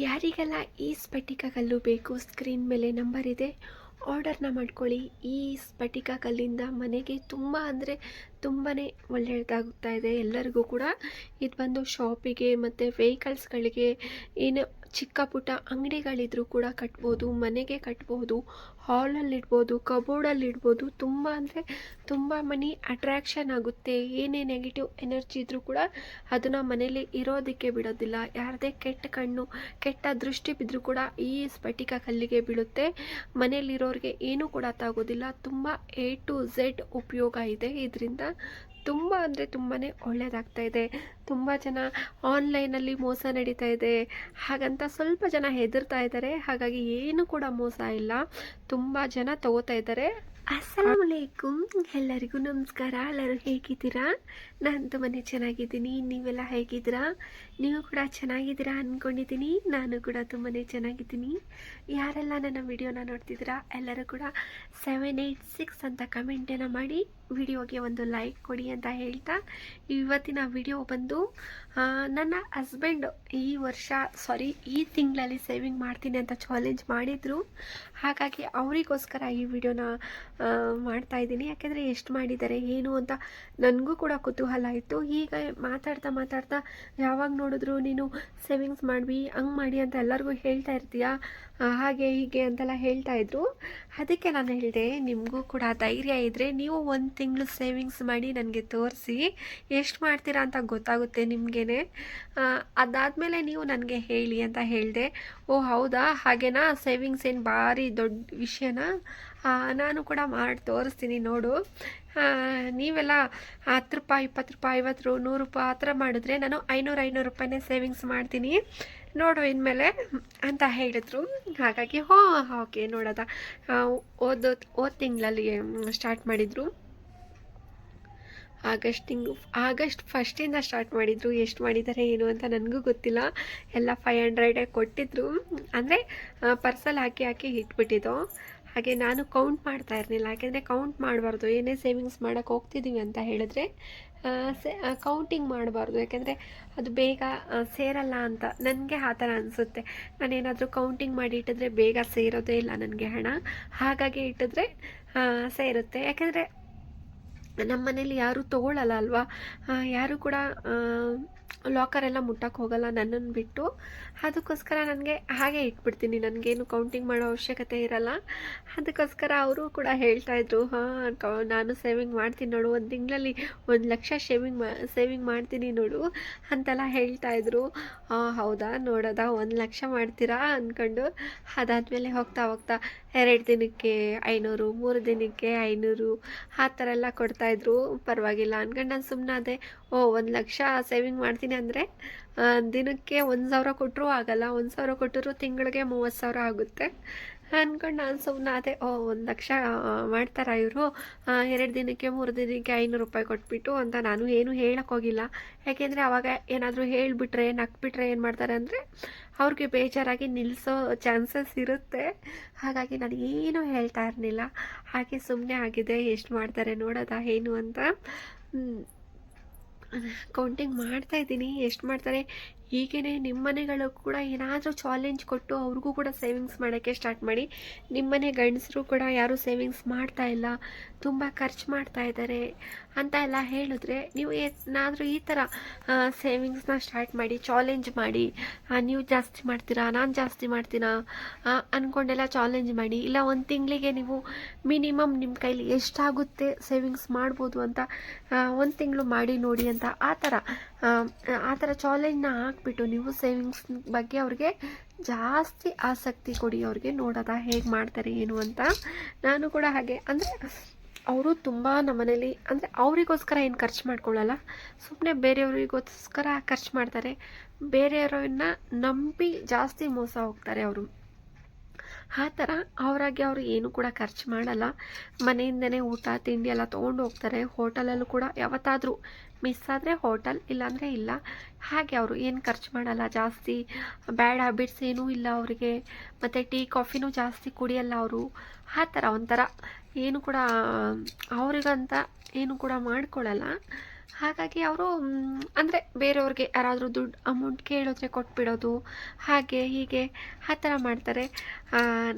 ಯಾರಿಗೆಲ್ಲ ಈ ಸ್ಫಟಿಕ ಕಲ್ಲು ಬೇಕು ಸ್ಕ್ರೀನ್ ಮೇಲೆ ನಂಬರ್ ಇದೆ, ಆರ್ಡರ್ನ ಮಾಡ್ಕೊಳ್ಳಿ. ಈ ಸ್ಫಟಿಕ ಕಲ್ಲಿಂದ ಮನೆಗೆ ತುಂಬ ಅಂದರೆ ತುಂಬಾ ಒಳ್ಳೆಯದಾಗುತ್ತಾ ಇದೆ ಎಲ್ಲರಿಗೂ ಕೂಡ. ಇದು ಬಂದು ಶಾಪಿಗೆ ಮತ್ತು ವೆಹಿಕಲ್ಸ್ಗಳಿಗೆ ಏನು ಚಿಕ್ಕ ಪುಟ್ಟ ಅಂಗಡಿಗಳಿದ್ರೂ ಕೂಡ ಕಟ್ಬೋದು, ಮನೆಗೆ ಕಟ್ಬೋದು ಹಾಲಲ್ಲಿ ಇಡ್ಬೋದು ಕಬೋರ್ಡಲ್ಲಿ ಇಡ್ಬೋದು ತುಂಬ ಅಂದರೆ ತುಂಬ ಮನಿ ಅಟ್ರ್ಯಾಕ್ಷನ್ ಆಗುತ್ತೆ. ಏನೇ ನೆಗೆಟಿವ್ ಎನರ್ಜಿ ಇದ್ದರೂ ಕೂಡ ಅದನ್ನು ಮನೇಲಿ ಇರೋದಕ್ಕೆ ಬಿಡೋದಿಲ್ಲ. ಯಾರದೇ ಕೆಟ್ಟ ಕಣ್ಣು, ಕೆಟ್ಟ ದೃಷ್ಟಿ ಬಿದ್ದರೂ ಕೂಡ ಈ ಸ್ಫಟಿಕ ಕಲ್ಲಿಗೆ ಬೀಳುತ್ತೆ. ಮನೆಯಲ್ಲಿರೋರಿಗೆ ಏನೂ ಕೂಡ ತಾಗೋದಿಲ್ಲ ತುಂಬ ಎ ಟು ಝೆಡ್ ಉಪಯೋಗ ಇದೆ. ಇದರಿಂದ ತುಂಬ ಅಂದರೆ ತುಂಬಾ ಒಳ್ಳೆಯದಾಗ್ತಾ ಇದೆ. ತುಂಬ ಜನ ಆನ್ಲೈನಲ್ಲಿ ಮೋಸ ನಡೀತಾ ಇದೆ. ಹಾಗಂತ ಸ್ವಲ್ಪ ಜನ ಹೆದರ್ತಾ ಇದ್ದಾರೆ. ಹಾಗಾಗಿ ಏನು ಕೂಡ ಮೋಸ ಇಲ್ಲ. ತುಂಬ ಜನ ತಗೋತಾ ಇದ್ದಾರೆ. ಅಸ್ಸಲಾಮಲೈಕುಮ್ ಎಲ್ಲರಿಗೂ ನಮಸ್ಕಾರ. ಎಲ್ಲರೂ ಹೇಗಿದ್ದೀರಾ? ನಾನು ತುಂಬಾ ಚೆನ್ನಾಗಿದ್ದೀನಿ. ನೀವೆಲ್ಲ ಹೇಗಿದ್ದೀರಾ? ನೀವು ಕೂಡ ಚೆನ್ನಾಗಿದ್ದೀರಾ ಅಂದ್ಕೊಂಡಿದ್ದೀನಿ ನಾನು ಕೂಡ ತುಂಬಾ ಚೆನ್ನಾಗಿದ್ದೀನಿ. ಯಾರೆಲ್ಲ ನನ್ನ ವಿಡಿಯೋನ ನೋಡ್ತಿದ್ದೀರಾ? ಎಲ್ಲರೂ ಕೂಡ ಸೆವೆನ್ ಏಯ್ಟ್ ಸಿಕ್ಸ್ ಅಂತ ಕಮೆಂಟನ್ನು ಮಾಡಿ ವಿಡಿಯೋಗೆ ಒಂದು ಲೈಕ್ ಕೊಡಿ ಅಂತ ಹೇಳ್ತಾ ಇವತ್ತಿನ ವಿಡಿಯೋ ಬಂದು ನನ್ನ ಹಸ್ಬೆಂಡ್ ಈ ವರ್ಷ ಸಾರಿ ಈ ತಿಂಗಳಲ್ಲಿ ಸೇವಿಂಗ್ ಮಾಡ್ತೀನಿ ಅಂತ ಚಾಲೆಂಜ್ ಮಾಡಿದರು. ಹಾಗಾಗಿ ಅವರಿಗೋಸ್ಕರ ಈ ವಿಡಿಯೋನ ಮಾಡ್ತಾ ಇದ್ದೀನಿ. ಯಾಕೆಂದರೆ ಎಷ್ಟು ಮಾಡಿದ್ದಾರೆ, ಏನು ಅಂತ ನನಗೂ ಕೂಡ ಕುತೂಹಲ ಇತ್ತು. ಈಗ ಮಾತಾಡ್ತಾ ಮಾತಾಡ್ತಾ ಯಾವಾಗ ನೋಡಿದ್ರು, ನೀನು ಸೇವಿಂಗ್ಸ್ ಮಾಡ್ವಿ ಹಂಗೆ ಮಾಡಿ ಅಂತ ಎಲ್ಲರಿಗೂ ಹೇಳ್ತಾ ಇರ್ತೀಯ? ಹಾಗೆ ಹೀಗೆ ಅಂತೆಲ್ಲ ಹೇಳ್ತಾ ಇದ್ರು. ಅದಕ್ಕೆ ನಾನು ಹೇಳಿದೆ, ನಿಮಗೂ ಕೂಡ ಧೈರ್ಯ ಇದ್ದರೆ ನೀವು ಒಂದು ತಿಂಗಳು ಸೇವಿಂಗ್ಸ್ ಮಾಡಿ ನನಗೆ ತೋರಿಸಿ ಎಷ್ಟು ಮಾಡ್ತೀರಾ ಅಂತ ಗೊತ್ತಾಗುತ್ತೆ ನಿಮಗೇನೆ. ಅದಾದಮೇಲೆ ನೀವು ನನಗೆ ಹೇಳಿ ಅಂತ ಹೇಳಿದೆ. ಓ, ಹೌದಾ? ಹಾಗೇನಾ? ಸೇವಿಂಗ್ಸ್ ಏನು ಭಾರಿ ದೊಡ್ಡ ವಿಷಯನಾ? ನಾನು ಕೂಡ ಮಾಡಿ ತೋರಿಸ್ತೀನಿ ನೋಡು. ನೀವೆಲ್ಲ ಹತ್ತು ರೂಪಾಯಿ, ಇಪ್ಪತ್ತು ರೂಪಾಯಿ, ಐವತ್ತು ರೂ, ನೂರು ರೂಪಾಯಿ ಆ ಥರ ಮಾಡಿದ್ರೆ ನಾನು ಐನೂರು ಐನೂರು ರೂಪಾಯಿನೇ ಸೇವಿಂಗ್ಸ್ ಮಾಡ್ತೀನಿ. ನೋಡು ಇನ್ಮೇಲೆ ಅಂತ ಹೇಳಿದ್ರು. ಹಾಗಾಗಿ ಹೋ, ಓಕೆ ನೋಡೋದ? ಓದೋ ಓದ್ ತಿಂಗಳಲ್ಲಿ ಸ್ಟಾರ್ಟ್ ಮಾಡಿದರು. ಆಗಸ್ಟ್ ತಿಂಗು ಆಗಸ್ಟ್ ಫಸ್ಟಿಂದ ಸ್ಟಾರ್ಟ್ ಮಾಡಿದರು, ಎಷ್ಟು ಮಾಡಿದ್ದಾರೆ ಏನು ಅಂತ ನನಗೂ ಗೊತ್ತಿಲ್ಲ. ಎಲ್ಲ ಫೈವ್ ಹಂಡ್ರೆಡೇ ಕೊಟ್ಟಿದ್ರು. ಅಂದರೆ ಪರ್ಸಲ್ ಹಾಕಿ ಹಾಕಿ ಇಟ್ಬಿಟ್ಟಿದ್ದು. ಹಾಗೆ ನಾನು ಕೌಂಟ್ ಮಾಡ್ತಾ ಇರಲಿಲ್ಲ. ಯಾಕೆಂದರೆ ಕೌಂಟ್ ಮಾಡಬಾರ್ದು. ಏನೇ ಸೇವಿಂಗ್ಸ್ ಮಾಡೋಕ್ಕೆ ಹೋಗ್ತಿದ್ದೀವಿ ಅಂತ ಹೇಳಿದ್ರೆ ಸೆ ಕೌಂಟಿಂಗ್ ಮಾಡಬಾರ್ದು. ಯಾಕೆಂದರೆ ಅದು ಬೇಗ ಸೇರಲ್ಲ ಅಂತ. ನನಗೆ ಆ ಥರ ಅನಿಸುತ್ತೆ. ನಾನೇನಾದರೂ ಕೌಂಟಿಂಗ್ ಮಾಡಿ ಇಟ್ಟಿದ್ರೆ ಬೇಗ ಸೇರೋದೇ ಇಲ್ಲ ನನಗೆ ಹಣ. ಹಾಗಾಗಿ ಇಟ್ಟಿದ್ರೆ ಸೇರುತ್ತೆ. ಯಾಕೆಂದರೆ ನಮ್ಮ ಮನೇಲಿ ಯಾರೂ ತೊಗೊಳಲ್ಲ ಅಲ್ವಾ? ಯಾರೂ ಕೂಡ ಲಾಕರ್ ಎಲ್ಲ ಮುಟ್ಟಕ್ಕೆ ಹೋಗಲ್ಲ ನನ್ನನ್ನು ಬಿಟ್ಟು. ಅದಕ್ಕೋಸ್ಕರ ನನಗೆ ಹಾಗೆ ಇಟ್ಬಿಡ್ತೀನಿ. ನನಗೇನು ಕೌಂಟಿಂಗ್ ಮಾಡೋ ಅವಶ್ಯಕತೆ ಇರಲ್ಲ. ಅದಕ್ಕೋಸ್ಕರ ಅವರು ಕೂಡ ಹೇಳ್ತಾ ಇದ್ರು, ಹಾಂ ನಾನು ಸೇವಿಂಗ್ ಮಾಡ್ತೀನಿ ನೋಡು. ಒಂದು ತಿಂಗಳಲ್ಲಿ ಒಂದು ಲಕ್ಷ ಶೇವಿಂಗ್ ಮಾ ಸೇವಿಂಗ್ ಮಾಡ್ತೀನಿ ನೋಡು. ಅಂತೆಲ್ಲ ಹೇಳ್ತಾ ಇದ್ರು. ಹಾಂ ಹೌದಾ? ನೋಡೋದಾ? ಒಂದು ಲಕ್ಷ ಮಾಡ್ತೀರಾ? ಅಂದ್ಕೊಂಡು ಅದಾದಮೇಲೆ ಹೋಗ್ತಾ ಹೋಗ್ತಾ, ಎರಡು ದಿನಕ್ಕೆ ಐನೂರು, ಮೂರು ದಿನಕ್ಕೆ ಐನೂರು, ಆ ಥರ ಎಲ್ಲ ಕೊಡ್ತಾಯಿದ್ರು ಪರವಾಗಿಲ್ಲ. ಅನ್ಕೊಂಡು ನಾನು ಸುಮ್ಮನೆ ಅದೇ ಓ, ಒಂದು ಲಕ್ಷ ಸೇವಿಂಗ್ ಮಾಡ್ತೀನಿ ಅಂದರೆ ದಿನಕ್ಕೆ ಒಂದು ಸಾವಿರ ಕೊಟ್ಟರೂ ಆಗಲ್ಲ. ಒಂದು ಸಾವಿರ ಕೊಟ್ಟರು ತಿಂಗಳಿಗೆ ಮೂವತ್ತು ಸಾವಿರ ಆಗುತ್ತೆ. ಅಂದ್ಕೊಂಡು ನಾನು ಸುಮ್ಮನೆ ಅದೇ ಓ, ಒಂದು ಲಕ್ಷ ಮಾಡ್ತಾರ ಇವರು. ಎರಡು ದಿನಕ್ಕೆ, ಮೂರು ದಿನಕ್ಕೆ ಐನೂರು ರೂಪಾಯಿ ಕೊಟ್ಬಿಟ್ಟು ಅಂತ ನಾನು ಏನು ಹೇಳೋಕ್ಕೋಗಿಲ್ಲ ಯಾಕೆಂದರೆ ಅವಾಗ ಏನಾದರೂ ಹೇಳಿಬಿಟ್ರೆ, ನಕ್ಬಿಟ್ರೆ ಏನು ಮಾಡ್ತಾರೆ ಅಂದರೆ ಅವ್ರಿಗೆ ಬೇಜಾರಾಗಿ ನಿಲ್ಲಿಸೋ ಚಾನ್ಸಸ್ ಇರುತ್ತೆ. ಹಾಗಾಗಿ ನಾನು ಏನೂ ಹೇಳ್ತಾ ಇರಲಿಲ್ಲ. ಹಾಗೆ ಸುಮ್ಮನೆ ಆಗಿದೆ, ಎಷ್ಟು ಮಾಡ್ತಾರೆ ನೋಡೋದಾ, ಏನು ಅಂತ. ಕೌಂಟಿಂಗ್ ಮಾಡ್ತಾ ಇದ್ದೀನಿ. ಎಷ್ಟು ಮಾಡ್ತಾರೆ? ಹೀಗೇ ನಿಮ್ಮ ಮನೆಗಳು ಕೂಡ ಏನಾದರೂ ಚಾಲೆಂಜ್ ಕೊಟ್ಟು ಅವ್ರಿಗೂ ಕೂಡ ಸೇವಿಂಗ್ಸ್ ಮಾಡೋಕ್ಕೆ ಸ್ಟಾರ್ಟ್ ಮಾಡಿ. ನಿಮ್ಮನೆ ಗಂಡಸರು ಕೂಡ ಯಾರೂ ಸೇವಿಂಗ್ಸ್ ಮಾಡ್ತಾ ಇಲ್ಲ, ತುಂಬ ಖರ್ಚು ಮಾಡ್ತಾ ಇದ್ದಾರೆ ಅಂತ ಎಲ್ಲ ಹೇಳಿದ್ರೆ ನೀವು ಏನಾದರೂ ಈ ಥರ ಸೇವಿಂಗ್ಸ್ನ ಸ್ಟಾರ್ಟ್ ಮಾಡಿ ಚಾಲೆಂಜ್ ಮಾಡಿ ನೀವು ಜಾಸ್ತಿ ಮಾಡ್ತೀರಾ, ನಾನು ಜಾಸ್ತಿ ಮಾಡ್ತೀನಾ ಅಂದ್ಕೊಂಡೆಲ್ಲ ಚಾಲೆಂಜ್ ಮಾಡಿ. ಇಲ್ಲ ಒಂದು ತಿಂಗಳಿಗೆ ನೀವು ಮಿನಿಮಮ್ ನಿಮ್ಮ ಕೈಲಿ ಎಷ್ಟಾಗುತ್ತೆ ಸೇವಿಂಗ್ಸ್ ಮಾಡ್ಬೋದು ಅಂತ ಒಂದು ತಿಂಗಳು ಮಾಡಿ ನೋಡಿ ಅಂತ ಆ ಥರ ಆ, ಥರ ಚಾಲೆಂಜ್ನ ಹಾಕ್ಬಿಟ್ಟು ನೀವು ಸೇವಿಂಗ್ಸ್ ಬಗ್ಗೆ ಅವ್ರಿಗೆ ಜಾಸ್ತಿ ಆಸಕ್ತಿ ಕೊಡಿ ಅವ್ರಿಗೆ ನೋಡೋದಾ ಹೇಗೆ ಮಾಡ್ತಾರೆ ಏನು ಅಂತ. ನಾನು ಕೂಡ ಹಾಗೆ. ಅಂದರೆ ಅವರು ತುಂಬ ನಮ್ಮನೇಲಿ ಅಂದರೆ ಅವರಿಗೋಸ್ಕರ ಏನು ಖರ್ಚು ಮಾಡ್ಕೊಳ್ಳಲ್ಲ ಸುಮ್ಮನೆ ಬೇರೆಯವರಿಗೋಸ್ಕರ ಖರ್ಚು ಮಾಡ್ತಾರೆ. ಬೇರೆಯವರನ್ನ ನಂಬಿ ಜಾಸ್ತಿ ಮೋಸ ಹೋಗ್ತಾರೆ ಅವರು. ಆ ಥರ ಅವರಾಗಿ ಅವರು ಏನು ಕೂಡ ಖರ್ಚು ಮಾಡಲ್ಲ. ಮನೆಯಿಂದನೇ ಊಟ, ತಿಂಡಿ ಎಲ್ಲ ತೊಗೊಂಡು ಹೋಗ್ತಾರೆ. ಹೋಟೆಲಲ್ಲೂ ಕೂಡ ಯಾವತ್ತಾದರೂ ಮಿಸ್ ಆದರೆ ಹೋಟೆಲ್, ಇಲ್ಲಾಂದರೆ ಇಲ್ಲ. ಹಾಗೆ ಅವರು ಏನು ಖರ್ಚು ಮಾಡಲ್ಲ, ಜಾಸ್ತಿ ಬ್ಯಾಡ್ ಹ್ಯಾಬಿಟ್ಸ್ ಏನೂ ಇಲ್ಲ ಅವರಿಗೆ. ಮತ್ತು ಟೀ, ಕಾಫಿನೂ ಜಾಸ್ತಿ ಕುಡಿಯಲ್ಲ ಅವರು. ಆ ಥರ ಒಂಥರ ಏನು ಕೂಡ, ಅವರಿಗಂತ ಏನು ಕೂಡ ಮಾಡ್ಕೊಳ್ಳಲ್ಲ ಹಾಗಾಗಿ ಅವರು ಅಂದರೆ ಬೇರೆಯವ್ರಿಗೆ ಯಾರಾದರೂ ದುಡ್ಡು ಅಮೌಂಟ್ ಕೇಳಿದ್ರೆ ಕೊಟ್ಬಿಡೋದು, ಹಾಗೆ ಹೀಗೆ ಆ ಥರ ಮಾಡ್ತಾರೆ.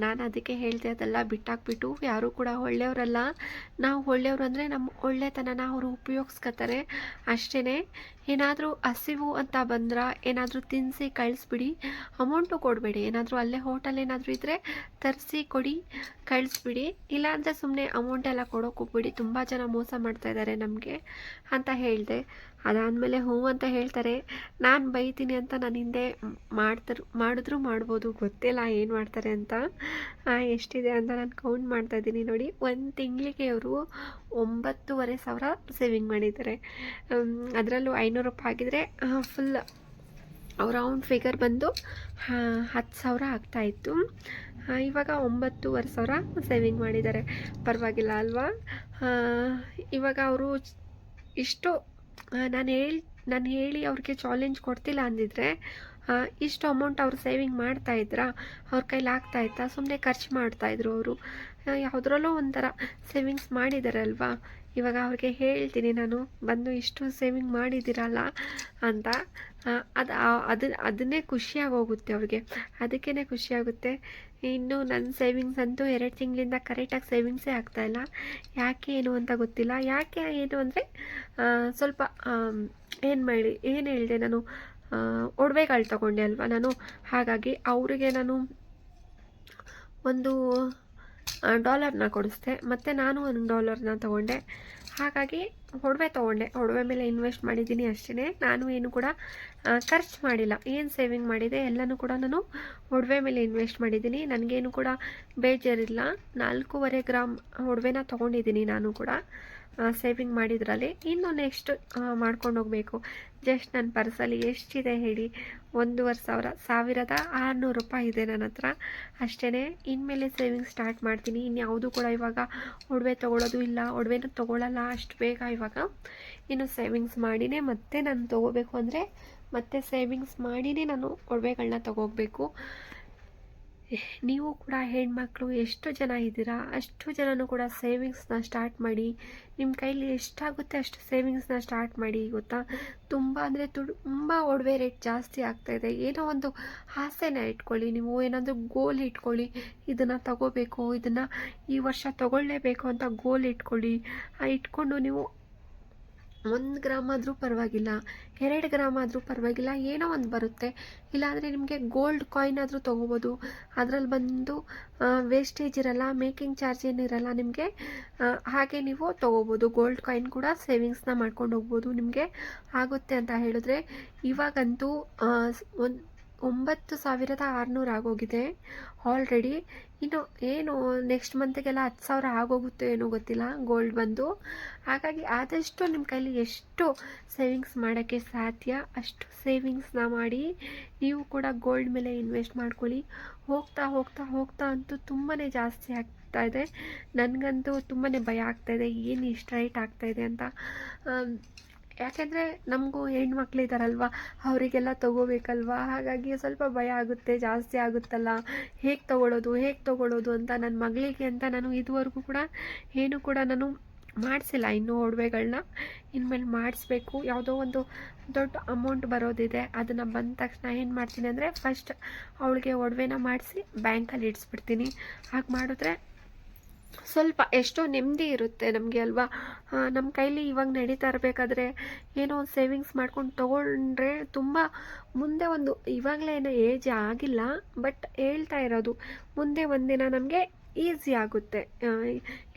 ನಾನು ಅದಕ್ಕೆ ಹೇಳಿದೆ ಅದೆಲ್ಲ ಬಿಟ್ಟಾಕ್ಬಿಟ್ಟು ಯಾರೂ ಕೂಡ ಒಳ್ಳೆಯವರಲ್ಲ. ನಾವು ಒಳ್ಳೆಯವರು ಅಂದರೆ ನಮ್ಮ ಒಳ್ಳೆತನನ ಅವರು ಉಪಯೋಗಿಸ್ಕೊತಾರೆ. ಅಷ್ಟೇ ಏನಾದರೂ ಹಸಿವು ಅಂತ ಬಂದ್ರೆ ಏನಾದರೂ ತಿನ್ನಿಸಿ ಕಳಿಸ್ಬಿಡಿ. ಅಮೌಂಟು ಕೊಡಬೇಡಿ. ಏನಾದರೂ ಅಲ್ಲೇ ಹೋಟೆಲ್ ಏನಾದರೂ ಇದ್ದರೆ ತರಿಸಿ ಕೊಡಿ, ಕಳಿಸ್ಬಿಡಿ. ಇಲ್ಲಾಂದರೆ ಸುಮ್ಮನೆ ಅಮೌಂಟೆಲ್ಲ ಕೊಡೋಕೆ ಹೋಗ್ಬಿಡಿ. ತುಂಬ ಜನ ಮೋಸ ಮಾಡ್ತಾ ಇದ್ದಾರೆ ನಮಗೆ ಅಂತ ಹೇಳಿದೆ. ಅದಾದಮೇಲೆ ಹ್ಞೂ ಅಂತ ಹೇಳ್ತಾರೆ. ನಾನು ಬೈತೀನಿ ಅಂತ ನಾನು ಹಿಂದೆ ಮಾಡ್ತಾರೆ, ಮಾಡಿದ್ರು ಮಾಡ್ಬೋದು, ಗೊತ್ತಿಲ್ಲ ಏನು ಮಾಡ್ತಾರೆ ಅಂತ. ಎಷ್ಟಿದೆ ಅಂತ ನಾನು ಕೌಂಟ್ ಮಾಡ್ತಾ ಇದ್ದೀನಿ ನೋಡಿ. ಒಂದು ತಿಂಗಳಿಗೆ ಅವರು ಒಂಬತ್ತೂವರೆ ಸಾವಿರ ಸೇವಿಂಗ್ ಮಾಡಿದ್ದಾರೆ. ಅದರಲ್ಲೂ ಐನೂರು ರೂಪಾಯಿ ಆಗಿದ್ರೆ ಫುಲ್ ರೌಂಡ್ ಫಿಗರ್ ಬಂದು ಹತ್ತು ಸಾವಿರ ಆಗ್ತಾಯಿತ್ತು ಇವಾಗ ಒಂಬತ್ತೂವರೆ ಸಾವಿರ ಸೇವಿಂಗ್ ಮಾಡಿದ್ದಾರೆ. ಪರವಾಗಿಲ್ಲ ಅಲ್ವಾ? ಇವಾಗ ಅವರು ಇಷ್ಟು ನಾನು ಹೇಳಿ ನಾನು ಹೇಳಿ ಅವ್ರಿಗೆ ಚಾಲೆಂಜ್ ಕೊಡ್ತಿಲ್ಲ ಅಂದಿದ್ರೆ ಇಷ್ಟು ಅಮೌಂಟ್ ಅವ್ರು ಸೇವಿಂಗ್ ಮಾಡ್ತಾ ಮಾಡ್ತಾಯಿದ್ರಾ ಅವ್ರ ಕೈಲಿ ಆಗ್ತಾಯಿತ್ತಾ ಸುಮ್ಮನೆ ಖರ್ಚು ಮಾಡ್ತಾಯಿದ್ರು ಅವರು. ಯಾವುದ್ರಲ್ಲೋ ಒಂಥರ ಸೇವಿಂಗ್ಸ್ ಮಾಡಿದಾರಲ್ವಾ? ಇವಾಗ ಅವ್ರಿಗೆ ಹೇಳ್ತೀನಿ ನಾನು, ಬಂದು ಇಷ್ಟು ಸೇವಿಂಗ್ ಮಾಡಿದ್ದೀರಲ್ಲ ಅಂತ. ಅದು ಅದು ಅದನ್ನೇ ಖುಷಿಯಾಗಿ ಹೋಗುತ್ತೆ ಅವ್ರಿಗೆ. ಅದಕ್ಕೇ ಖುಷಿಯಾಗುತ್ತೆ. ಇನ್ನು ನನ್ನ ಸೇವಿಂಗ್ಸ್ ಅಂತೂ ಎರಡು ತಿಂಗಳಿಂದ ಕರೆಕ್ಟಾಗಿ ಸೇವಿಂಗ್ಸೇ ಆಗ್ತಾಯಿಲ್ಲ ಯಾಕೆ ಏನು ಅಂತ ಗೊತ್ತಿಲ್ಲ. ಯಾಕೆ ಏನು ಅಂದರೆ ಸ್ವಲ್ಪ ಏನು ಮಾಡಿ, ಏನು ಹೇಳಿದೆ ನಾನು ಒಡವೆಗಳು ತಗೊಂಡೆ ಅಲ್ವಾ ನಾನು. ಹಾಗಾಗಿ ಅವರಿಗೆ ನಾನು ಒಂದು ಡಾಲರ್ನ ಕೊಡಿಸ್ದೆ. ಮತ್ತು ನಾನು ಒಂದು ಡಾಲರ್ನ ತೊಗೊಂಡೆ. ಹಾಗಾಗಿ ಒಡವೆ ತೊಗೊಂಡೆ. ಒಡವೆ ಮೇಲೆ ಇನ್ವೆಸ್ಟ್ ಮಾಡಿದ್ದೀನಿ ಅಷ್ಟೇ ನಾನು ಏನು ಕೂಡ ಖರ್ಚು ಮಾಡಿಲ್ಲ. ಏನು ಸೇವಿಂಗ್ ಮಾಡಿದೆ? ಎಲ್ಲನೂ ಕೂಡ ನಾನು ಒಡವೆ ಮೇಲೆ ಇನ್ವೆಸ್ಟ್ ಮಾಡಿದ್ದೀನಿ. ನನಗೇನು ಕೂಡ ಬೇಜಾರಿಲ್ಲ. ನಾಲ್ಕೂವರೆ ಗ್ರಾಮ್ ಒಡವೆನ ತೊಗೊಂಡಿದ್ದೀನಿ ನಾನು ಕೂಡ. ಸೇವಿಂಗ್ ಮಾಡಿದ್ರಲ್ಲಿ. ಇನ್ನು ನೆಕ್ಸ್ಟ್ ಮಾಡ್ಕೊಂಡು ಹೋಗಬೇಕು. ಜಸ್ಟ್ ನನ್ನ ಪರ್ಸಲ್ಲಿ ಎಷ್ಟಿದೆ ಹೇಳಿ. ಒಂದೂವರೆ ಸಾವಿರ. ಸಾವಿರದ ಆರುನೂರು ರೂಪಾಯಿ ಇದೆ ನನ್ನ ಹತ್ರ. ಅಷ್ಟೇ ಇನ್ಮೇಲೆ ಸೇವಿಂಗ್ ಸ್ಟಾರ್ಟ್ ಮಾಡ್ತೀನಿ. ಇನ್ಯಾವುದು ಕೂಡ ಇವಾಗ ಒಡವೆ ತೊಗೊಳೋದು ಇಲ್ಲ. ಒಡವೆನೂ ತೊಗೊಳ್ಳಲ್ಲ ಅಷ್ಟು ಬೇಗ ಇವಾಗ. ಇನ್ನು ಸೇವಿಂಗ್ಸ್ ಮಾಡಿನೇ ಮತ್ತೆ ನಾನು ತೊಗೋಬೇಕು ಅಂದರೆ ಮತ್ತೆ ಸೇವಿಂಗ್ಸ್ ಮಾಡಿನೇ ನಾನು ಒಡವೆಗಳನ್ನ ತೊಗೋಬೇಕು ನೀವು ಕೂಡ ಹೆಣ್ಮಕ್ಳು ಎಷ್ಟು ಜನ ಇದ್ದೀರಾ? ಅಷ್ಟು ಜನನೂ ಕೂಡ ಸೇವಿಂಗ್ಸ್ನ ಸ್ಟಾರ್ಟ್ ಮಾಡಿ ನಿಮ್ಮ ಕೈಲಿ ಎಷ್ಟಾಗುತ್ತೆ ಅಷ್ಟು ಸೇವಿಂಗ್ಸ್ನ ಸ್ಟಾರ್ಟ್ ಮಾಡಿ ಗೊತ್ತಾ? ತುಂಬ ಅಂದರೆ ತುಂಬ ಒಡವೆ ರೇಟ್ ಜಾಸ್ತಿ ಆಗ್ತಾಯಿದೆ ಏನೋ ಒಂದು ಆಸೆನ ಇಟ್ಕೊಳ್ಳಿ, ನೀವು ಏನಾದರೂ ಗೋಲ್ ಇಟ್ಕೊಳ್ಳಿ, ಇದನ್ನು ತಗೋಬೇಕು, ಇದನ್ನು ಈ ವರ್ಷ ತಗೊಳ್ಳೇಬೇಕು ಅಂತ ಗೋಲ್ ಇಟ್ಕೊಳ್ಳಿ ಇಟ್ಕೊಂಡು ನೀವು ಒಂದು ಗ್ರಾಮ್ ಆದರೂ ಪರವಾಗಿಲ್ಲ, ಎರಡು ಗ್ರಾಮ್ ಆದರೂ ಪರವಾಗಿಲ್ಲ, ಏನೋ ಒಂದು ಬರುತ್ತೆ. ಇಲ್ಲಾಂದರೆ ನಿಮಗೆ ಗೋಲ್ಡ್ ಕಾಯಿನ್ ಆದರೂ ತೊಗೋಬೋದು. ಅದರಲ್ಲಿ ಬಂದು ವೇಸ್ಟೇಜ್ ಇರಲ್ಲ ಮೇಕಿಂಗ್ ಚಾರ್ಜ್ ಏನಿರಲ್ಲ ನಿಮಗೆ ಹಾಗೆ ನೀವು ತೊಗೋಬೋದು. ಗೋಲ್ಡ್ ಕಾಯಿನ್ ಕೂಡ ಸೇವಿಂಗ್ಸ್ನ ಮಾಡ್ಕೊಂಡು ಹೋಗ್ಬೋದು ನಿಮಗೆ. ಆಗುತ್ತೆ ಅಂತ ಹೇಳಿದ್ರೆ, ಇವಾಗಂತೂ ಒಂದು ಒಂಬತ್ತು ಸಾವಿರದ ಆರುನೂರು ಆಗೋಗಿದೆ. ಆಲ್ರೆಡಿ ಇನ್ನು ಏನು ನೆಕ್ಸ್ಟ್ ಮಂತಿಗೆಲ್ಲ ಹತ್ತು ಸಾವಿರ ಆಗೋಗುತ್ತೋ ಏನೋ ಗೊತ್ತಿಲ್ಲ ಗೋಲ್ಡ್ ಬಂದು. ಹಾಗಾಗಿ ಆದಷ್ಟು ನಿಮ್ಮ ಕೈಲಿ ಎಷ್ಟು ಸೇವಿಂಗ್ಸ್ ಮಾಡೋಕ್ಕೆ ಸಾಧ್ಯ, ಅಷ್ಟು ಸೇವಿಂಗ್ಸ್ನ ಮಾಡಿ ನೀವು ಕೂಡ ಗೋಲ್ಡ್ ಮೇಲೆ ಇನ್ವೆಸ್ಟ್ ಮಾಡ್ಕೊಳ್ಳಿ. ಹೋಗ್ತಾ ಹೋಗ್ತಾ ಹೋಗ್ತಾ ಅಂತೂ ತುಂಬಾ ಜಾಸ್ತಿ ಆಗ್ತಾ ಇದೆ. ನನಗಂತೂ ತುಂಬಾ ಭಯ ಆಗ್ತಾಯಿದೆ ಏನು ಇಷ್ಟು ರೈಟ್ ಆಗ್ತಾಯಿದೆ ಅಂತ. ಯಾಕೆಂದರೆ ನಮಗೂ ಹೆಣ್ಮಕ್ಳಿದಾರಲ್ವ ಅವರಿಗೆಲ್ಲ ತಗೋಬೇಕಲ್ವಾ? ಹಾಗಾಗಿ ಸ್ವಲ್ಪ ಭಯ ಆಗುತ್ತೆ, ಜಾಸ್ತಿ ಆಗುತ್ತಲ್ಲ. ಹೇಗೆ ತಗೊಳ್ಳೋದು ಹೇಗೆ ತಗೊಳ್ಳೋದು ಅಂತ ನನ್ನ ಮಗಳಿಗೆ ಅಂತ ನಾನು ಇದುವರೆಗೂ ಕೂಡ ಏನು ಕೂಡ ನಾನು ಮಾಡಿಸಿಲ್ಲ. ಇನ್ನೂ ಒಡವೆಗಳನ್ನ ಇನ್ಮೇಲೆ ಮಾಡಿಸ್ಬೇಕು. ಯಾವುದೋ ಒಂದು ದೊಡ್ಡ ಅಮೌಂಟ್ ಬರೋದಿದೆ, ಅದನ್ನು ಬಂದ ತಕ್ಷಣ ಏನು ಮಾಡ್ತೀನಿ ಅಂದರೆ ಫಸ್ಟ್ ಅವಳಿಗೆ ಒಡವೆನ ಮಾಡಿಸಿ ಬ್ಯಾಂಕಲ್ಲಿ ಇಡಿಸ್ಬಿಡ್ತೀನಿ. ಹಾಗೆ ಮಾಡಿದ್ರೆ ಸ್ವಲ್ಪ ಎಷ್ಟೋ ನೆಮ್ಮದಿ ಇರುತ್ತೆ ನಮಗೆ ಅಲ್ವಾ? ನಮ್ಮ ಕೈಲಿ ಇವಾಗ ನಡೀತಾ ಇರಬೇಕಾದ್ರೆ ಏನೋ ಒಂದು ಸೇವಿಂಗ್ಸ್ ಮಾಡ್ಕೊಂಡು ತೊಗೊಂಡ್ರೆ ತುಂಬ ಮುಂದೆ ಒಂದು ಇವಾಗಲೇ ಏನೋ ಏಜ್ ಆಗಿಲ್ಲ ಬಟ್ ಹೇಳ್ತಾ ಇರೋದು ಮುಂದೆ ಒಂದಿನ ನಮಗೆ ಈಸಿ ಆಗುತ್ತೆ.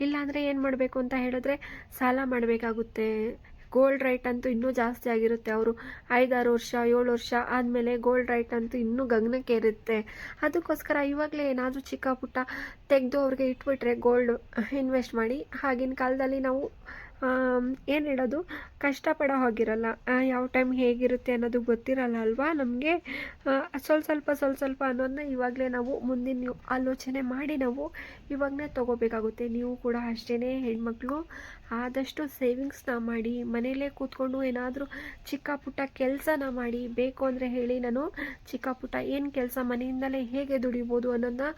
ಇಲ್ಲಾಂದರೆ ಏನು ಮಾಡಬೇಕು ಅಂತ ಹೇಳಿದ್ರೆ ಸಾಲ ಮಾಡಬೇಕಾಗುತ್ತೆ. ಗೋಲ್ಡ್ ರೈಟ್ ಅಂತೂ ಇನ್ನೂ ಜಾಸ್ತಿ ಆಗಿರುತ್ತೆ. ಅವರು ಐದಾರು ವರ್ಷ, ಏಳು ವರ್ಷ ಆದಮೇಲೆ ಗೋಲ್ಡ್ ರೈಟ್ ಅಂತೂ ಇನ್ನೂ ಗಗನಕ್ಕೆ ಇರುತ್ತೆ ಅದಕ್ಕೋಸ್ಕರ ಇವಾಗಲೇ ಏನಾದರೂ ಚಿಕ್ಕ ಪುಟ್ಟ ತೆಗೆದು ಅವ್ರಿಗೆ ಇಟ್ಬಿಟ್ರೆ ಗೋಲ್ಡ್ ಇನ್ವೆಸ್ಟ್ ಮಾಡಿ, ಆಗಿನ ಕಾಲದಲ್ಲಿ ನಾವು ಏನು ಹೇಳೋದು? ಕಷ್ಟಪಡೋ ಹೋಗಿರಲ್ಲ. ಯಾವ ಟೈಮ್ ಹೇಗಿರುತ್ತೆ ಅನ್ನೋದು ಗೊತ್ತಿರಲ್ಲ ಅಲ್ವಾ? ನಮಗೆ ಸ್ವಲ್ಪ ಸ್ವಲ್ಪ ಸ್ವಲ್ಪ ಸ್ವಲ್ಪ ಅನ್ನೋದನ್ನ ಇವಾಗಲೇ ನಾವು ಮುಂದಿನ ಆಲೋಚನೆ ಮಾಡಿ ನಾವು ಇವಾಗಲೇ ತೊಗೋಬೇಕಾಗುತ್ತೆ. ನೀವು ಕೂಡ ಅಷ್ಟೇ ಹೆಣ್ಮಕ್ಳು. ಆದಷ್ಟು ಸೇವಿಂಗ್ಸ್ನ ಮಾಡಿ ಮನೆಯಲ್ಲೇ ಕೂತ್ಕೊಂಡು ಏನಾದರೂ ಚಿಕ್ಕ ಪುಟ್ಟ ಕೆಲಸನ ಮಾಡಿ, ಬೇಕು ಅಂದರೆ ಹೇಳಿ ನಾನು ಚಿಕ್ಕ ಪುಟ್ಟ ಏನು ಕೆಲಸ ಮನೆಯಿಂದಲೇ ಹೇಗೆ ದುಡಿಬೋದು ಅನ್ನೋದನ್ನ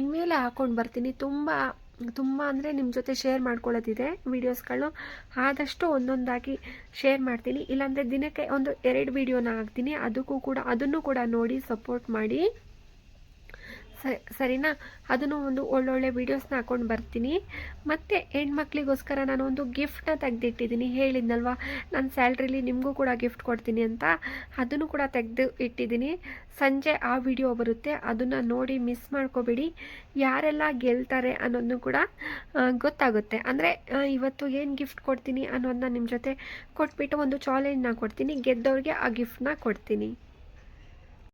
ಇನ್ಮೇಲೆ ಹಾಕ್ಕೊಂಡು ಬರ್ತೀನಿ. ತುಂಬ ತುಂಬ ಅಂದರೆ ನಿಮ್ಮ ಜೊತೆ ಶೇರ್ ಮಾಡ್ಕೊಳ್ಳೋದಿದೆ ವೀಡಿಯೋಸ್ಗಳು ಆದಷ್ಟು ಒಂದೊಂದಾಗಿ ಶೇರ್ ಮಾಡ್ತೀನಿ. ಇಲ್ಲಾಂದರೆ ದಿನಕ್ಕೆ ಒಂದು ಎರಡು ವೀಡಿಯೋನ ಹಾಕ್ತೀನಿ. ಅದಕ್ಕೂ ಕೂಡ, ಅದನ್ನು ಕೂಡ ನೋಡಿ ಸಪೋರ್ಟ್ ಮಾಡಿ. ಸರಿನಾ? ಅದನ್ನು ಒಂದು ಒಳ್ಳೊಳ್ಳೆ ವೀಡಿಯೋಸ್ನ ಹಾಕೊಂಡು ಬರ್ತೀನಿ. ಮತ್ತು ಹೆಣ್ಮಕ್ಳಿಗೋಸ್ಕರ ನಾನು ಒಂದು ಗಿಫ್ಟ್ನ ತೆಗೆದಿಟ್ಟಿದ್ದೀನಿ. ಹೇಳಿದ್ನಲ್ವ? ನನ್ನ ಸ್ಯಾಲ್ರಿಲಿ ನಿಮಗೂ ಕೂಡ ಗಿಫ್ಟ್ ಕೊಡ್ತೀನಿ ಅಂತ. ಅದನ್ನು ಕೂಡ ತೆಗೆದು ಇಟ್ಟಿದ್ದೀನಿ ಸಂಜೆ ಆ ವಿಡಿಯೋ ಬರುತ್ತೆ. ಅದನ್ನು ನೋಡಿ ಮಿಸ್ ಮಾಡ್ಕೋಬೇಡಿ. ಯಾರೆಲ್ಲ ಗೆಲ್ತಾರೆ ಅನ್ನೋದನ್ನು ಕೂಡ ಗೊತ್ತಾಗುತ್ತೆ. ಅಂದರೆ ಇವತ್ತು ಏನು ಗಿಫ್ಟ್ ಕೊಡ್ತೀನಿ ಅನ್ನೋದನ್ನ ನಿಮ್ಮ ಜೊತೆ ಕೊಟ್ಬಿಟ್ಟು ಒಂದು ಚಾಲೆಂಜ್ನ ಕೊಡ್ತೀನಿ. ಗೆದ್ದವ್ರಿಗೆ ಆ ಗಿಫ್ಟನ್ನ ಕೊಡ್ತೀನಿ.